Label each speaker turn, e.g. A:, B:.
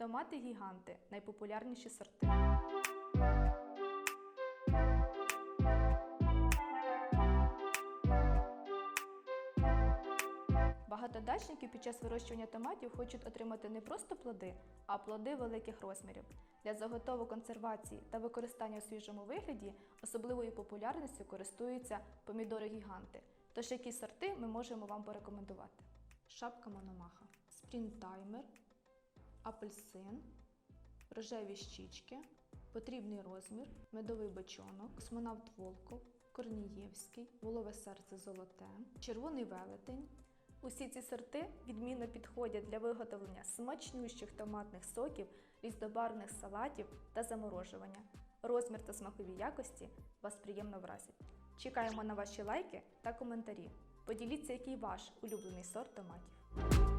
A: Томати гіганти найпопулярніші сорти. Багатодачники під час вирощування томатів хочуть отримати не просто плоди, а плоди великих розмірів. Для заготовок консервації та використання у свіжому вигляді особливою популярністю користуються помідори-гіганти. Тож які сорти ми можемо вам порекомендувати? Шапка Мономаха, спрінтаймер, апельсин, рожеві щічки, потрібний розмір, медовий бочонок, космонавт Волков, Корнієвський, волове серце золоте, червоний велетень. Усі ці сорти відмінно підходять для виготовлення смачнющих томатних соків, різнобарвних салатів та заморожування. Розмір та смакові якості вас приємно вразять. Чекаємо на ваші лайки та коментарі. Поділіться, який ваш улюблений сорт томатів.